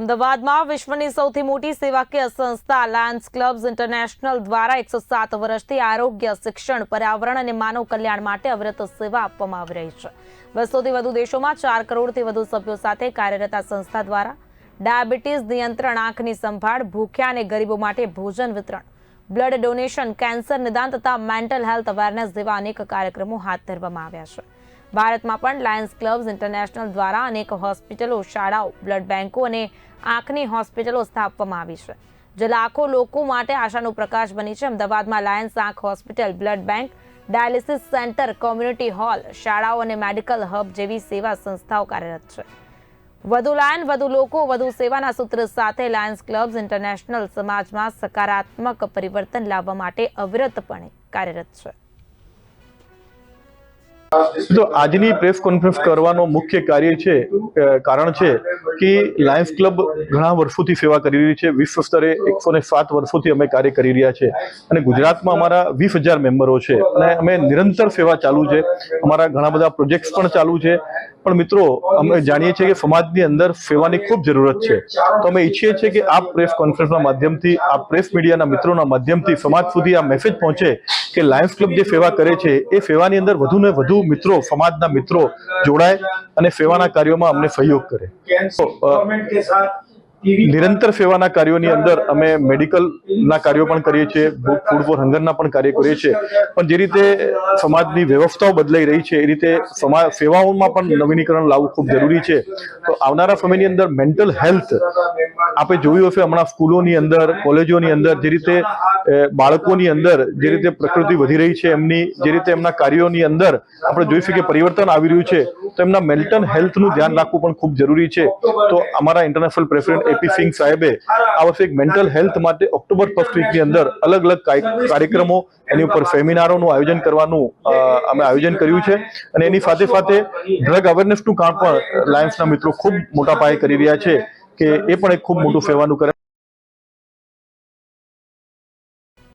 અમદાવાદમાં વિશ્વની સૌથી મોટી સેવાકીય સંસ્થા લાયન્સ ક્લબ્સ ઇન્ટરનેશનલ દ્વારા એકસો સાત વર્ષથી આરોગ્ય, શિક્ષણ, પર્યાવરણ અને માનવ કલ્યાણ માટે અવિરત સેવા આપવામાં આવી રહી છે. બસોથી વધુ દેશોમાં ચાર કરોડથી વધુ સભ્યો સાથે કાર્યરત આ સંસ્થા દ્વારા ડાયાબિટીસ નિયંત્રણ, આંખની સંભાળ, ભૂખ્યા અને ગરીબો માટે ભોજન વિતરણ, બ્લડ ડોનેશન, કેન્સર નિદાન તથા મેન્ટલ હેલ્થ અવેરનેસ જેવા અનેક કાર્યક્રમો હાથ ધરવામાં આવ્યા છે. ભારતમાં પણ લાયન્સ ક્લબ્સ ઇન્ટરનેશનલ દ્વારા અનેક હોસ્પિટલો, શાળાઓ, બ્લડ બેન્કો અને આંખની હોસ્પિટલો સ્થાપવામાં આવી છે, જે લાખો લોકો માટે આશાનો પ્રકાશ બની છે. અમદાવાદમાં લાયન્સ આંખ hospital, blood bank, dialysis centre, community hall, શાળાઓ અને મેડિકલ હબ જેવી સેવા સંસ્થાઓ કાર્યરત છે. વધુ લાયન, વધુ લોકો, વધુ સેવાના સૂત્ર સાથે લાયન્સ ક્લબ્સ ઇન્ટરનેશનલ સમાજમાં સકારાત્મક પરિવર્તન લાવવા માટે અવિરતપણે કાર્યરત છે. તો આજની પ્રેસ કોન્ફરન્સ કરવાનો મુખ્ય કાર્ય છે કારણ છે કે લાયન્સ ક્લબ ઘણા વર્ષોથી સેવા કરી રહી છે. વિશ્વ સ્તરે એકસો ને સાત વર્ષોથી અમે કાર્ય કરી રહ્યા છે. અને ગુજરાતમાં અમારા વીસ હજાર મેમ્બરો છે અને અમે નિરંતર સેવા ચાલુ છે. અમારા ઘણા બધા પ્રોજેક્ટ્સ પણ ચાલુ છે. પણ મિત્રો, અમે જાણીએ છીએ કે સમાજની અંદર સેવાની ખૂબ જરૂરત છે. તો અમે ઈચ્છીએ છીએ કે આ પ્રેસ કોન્ફરન્સના માધ્યમથી, આ પ્રેસ મીડિયાના મિત્રોના માધ્યમથી સમાજ સુધી આ મેસેજ પહોંચે કે લાયન્સ ક્લબ જે સેવા કરે છે એ સેવાની અંદર વધુ ને વધુ મિત્રો સમાજના મિત્રો જોડાય અને સેવાના કાર્યોમાં અમને સહયોગ કરે. નિરંતર સેવાના કાર્યોની અંદર અમે મેડિકલ ના કાર્યો પણ કરીએ છીએ ભૂખ ફૂડ ફોર હંગરના પણ કાર્ય કરીએ છીએ. પણ જે રીતે સમાજની વ્યવસ્થાઓ બદલાઈ રહી છે એ રીતે સમાજ સેવાઓમાં પણ નવીનીકરણ લાવવું ખૂબ જરૂરી છે. તો આવનારા સમયની અંદર મેન્ટલ હેલ્થ આપણે જોયું હશે હમણાં સ્કૂલોની અંદર કોલેજોની અંદર જે રીતે બાળકોની અંદર જે રીતે પ્રકૃતિ વધી રહી છે, એમની જે રીતે એમના કાર્યોની અંદર આપણે જોઈશું કે પરિવર્તન આવી રહ્યું છે, તો એમના મેન્ટલ હેલ્થનું ધ્યાન રાખવું પણ ખૂબ જરૂરી છે. તો અમારા ઇન્ટરનેશનલ પ્રેસિડેન્ટ એપી સિંહ સાહેબે આ વર્ષે એક મેન્ટલ હેલ્થ માટે ઓક્ટોબર ફર્સ્ટ વીકની અંદર અલગ અલગ કાર્યક્રમો એની ઉપર સેમિનારોનું આયોજન કરવાનું અમે આયોજન કર્યું છે. અને એની સાથે સાથે ડ્રગ અવેરનેસનું કામ પણ લાયન્સના મિત્રો ખૂબ મોટા પાયે કરી રહ્યા છે, કે એ પણ એક ખૂબ મોટું સેવાનું કરે